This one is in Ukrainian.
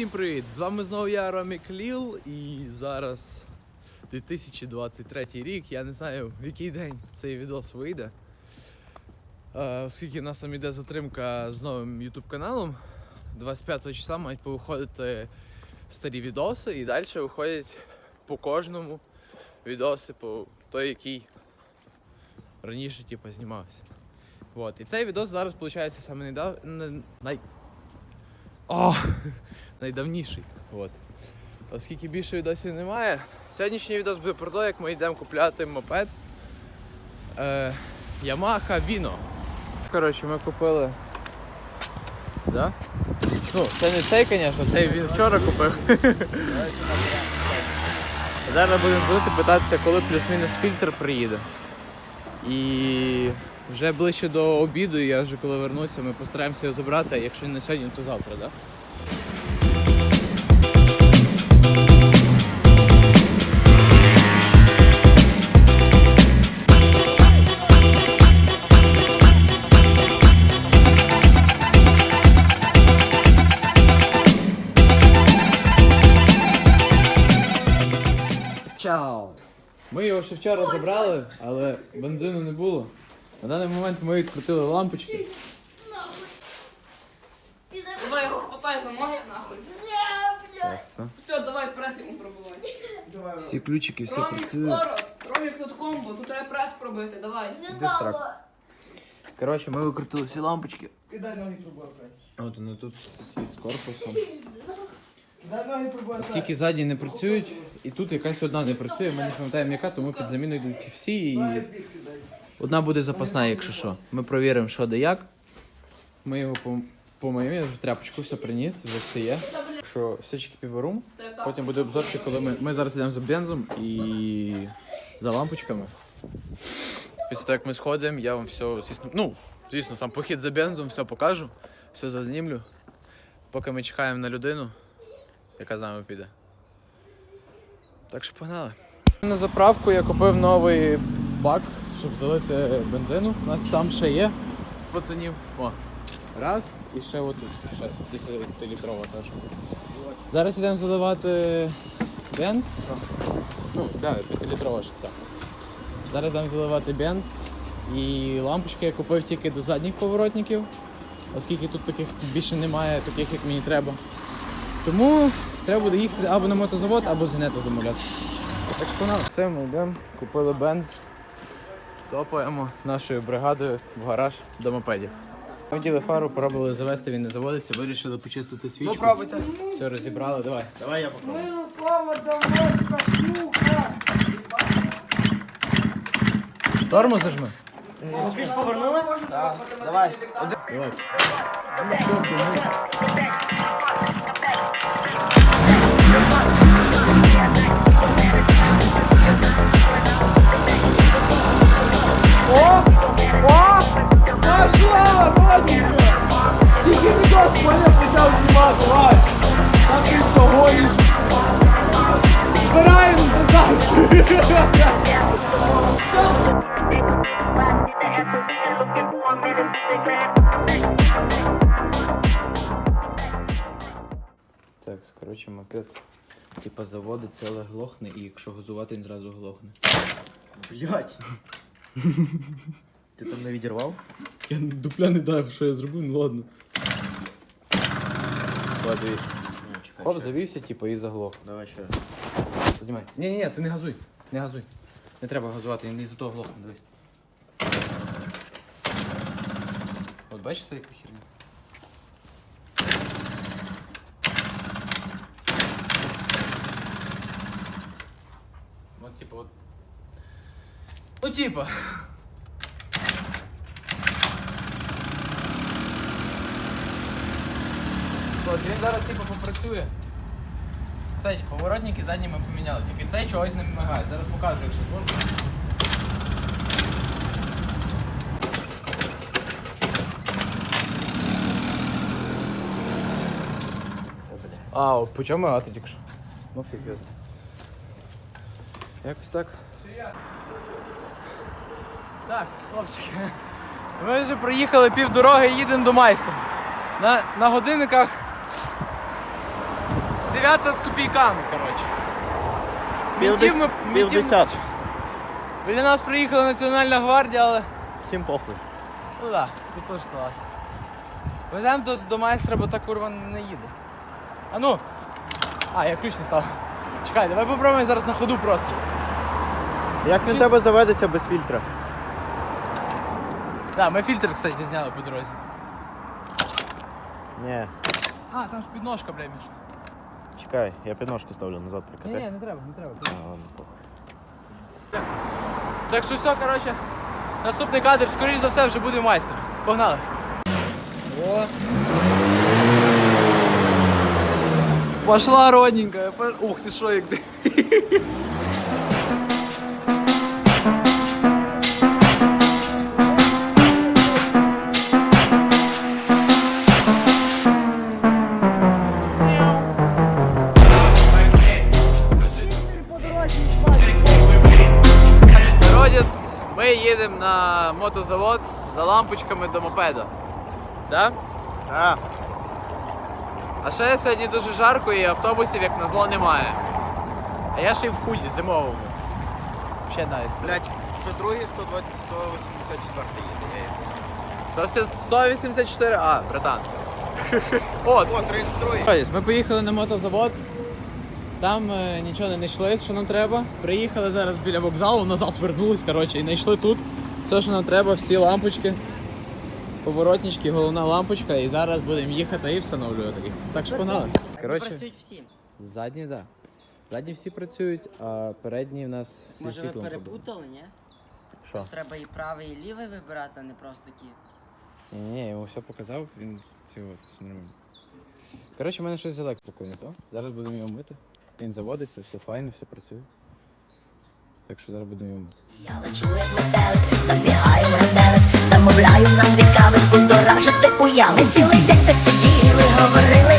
Всім привіт! З вами знову я, Ромі Кліл, і зараз 2023 рік. Я не знаю, в який день цей відос вийде. Е, оскільки в нас там іде затримка з новим YouTube каналом. 25 числа мають повиходити старі відоси і далі виходять по кожному відоси, по той, який раніше типу, знімався. Вот. І цей відос зараз виходить саме недав... най... О! Найдавніший. От. Оскільки більше відосів немає, сьогоднішній відос буде про те, як ми йдемо купляти мопед е, Yamaha Vino. Коротше, ми купили. Да? Ну, це не цей, звісно, цей він вчора купив. Зараз будемо дзвонити питатися, коли плюс-мінус фільтр приїде. І вже ближче до обіду, я вже коли вернуся, ми постараємося його забрати, якщо не сьогодні, то завтра? Да? Ми його ще вчора забрали, але бензину не було. На даний момент ми відкрутили лампочки. Давай його хватай за ноги нахуй. Все, давай прес йому пробивай. Всі ключики, все Ромік, працює. скоро. Ромік, тут комбо, тут треба прес пробити, давай. Коротше, ми викрутили всі лампочки. Кидай ноги пробуй прес. От вони тут всі з корпусом. Оскільки задні не працюють, і тут якась одна не працює, ми не пам'ятаємо яка, тому під заміну йдуть всі. І одна буде запасна, якщо що. Ми провіримо, що де як. Ми його пом- помиємо, я вже тряпочку все приніс, вже все є. Що сечки підберу. Потім буде обзорчик, коли ми, ми зараз йдемо за бензом і за лампочками. Після того, як ми сходимо, я вам все, звісно, ну, звісно, сам похід за бензом, все покажу, все зазнімлю. Поки ми чекаємо на людину, яка з нами піде. Так що погнали. На заправку я купив новий бак, щоб залити бензину. У нас там ще є пацанів. О, раз і ще отут. Ще 10-літрова теж. Зараз йдемо заливати бенз. Ну, так, да, 5-літрова ще ця. Зараз йдемо заливати бенз. І лампочки я купив тільки до задніх поворотників, оскільки тут таких більше немає, таких як мені треба. Тому треба буде їхати або на мотозавод, або з гнету замовляти. Так що погнали. Все, ми йдемо, купили бенз, топаємо нашою бригадою в гараж до мопедів. Ми діли фару, пробували завести, він не заводиться, вирішили почистити свічку. Ну пробуйте. Все розібрали, давай. Давай я попробую. Мило слава Донецька, шлюха. Тормоз зажми. Ти ж повернули? Давай. Давай. Так, коротше, мопед. Типа заводиться, але глохне, і якщо газувати, він зразу глохне. Блять. Ти там не відірвав? Я дупля не дав, що я зробив, ну ладно. Дивись. Ну. Хоп, завівся, типу, і заглох. Давай ще раз. Знімай. Ні, ні, ні, ти не газуй. Не газуй. Не треба газувати, він із-за того глохне, дивись. От бачите, яка херня? От типу от. Ну типа. От він зараз типу попрацює. Кстати, поворотники задні ми поміняли, тільки цей чогось не вимагає. Зараз покажу, якщо зможу. А, по чому а тільки що? Ну фіг я знаю. Якось так. Так, хлопчики. Ми вже проїхали півдороги і їдемо до майстра. На, на годинниках дев'ята з копійками, коротше. Пів Мінтів ми- пів. Біля нас приїхала Національна гвардія, але Всім похуй. ну так, це теж сталося. Веземо до, до майстра, бо та курва не їде. А ну! А, я ключ не став. Чекай, давай попробуємо зараз на ходу просто. Як він тебе заведеться без фільтра? Так, ми фільтр, кстати, зняли по дорозі. Ні, А, там ж підножка, бля, Міш. Чекай, я підножку ставлю назад прикати. ні, не треба, не треба. А, ладно, похуй. Так що все, коротше, наступний кадр, скоріш за все, вже буде майстер. Погнали. О. Пошла родненькая. Ух ти що, як мотозавод за лампочками до мопеда. Да? А, А ще сьогодні дуже жарко і автобусів, як назло, немає. А я ще й в худі зимовому. Ще найс. блядь, що другий 120, 184 їде. То це 184, а, братан. О, О, 32. Молодець, Ми поїхали на мотозавод. Там е, нічого не знайшли, що нам треба. Приїхали зараз біля вокзалу, назад вернулись, коротше, і знайшли тут все, що нам треба, всі лампочки, поворотнички, головна лампочка, і зараз будемо їхати і встановлювати їх. Так що погнали. Коротше, Працюють всі. задні, так. Да. Задні всі працюють, а передні в нас зі Може ви світлом. перепутали, ні? Що? Треба і правий, і лівий вибирати, а не просто ті. Ні, ні, я йому все показав, він цього все нормально. Коротше, в мене щось з електрикою не то. Зараз будемо його мити. Він заводиться, все файно, все працює. Так що зараз будемо його мити. Я лечу як метелик, забігаю метелик, замовляю нам дві кави, збудоражити уяви. Цілий день так сиділи, говорили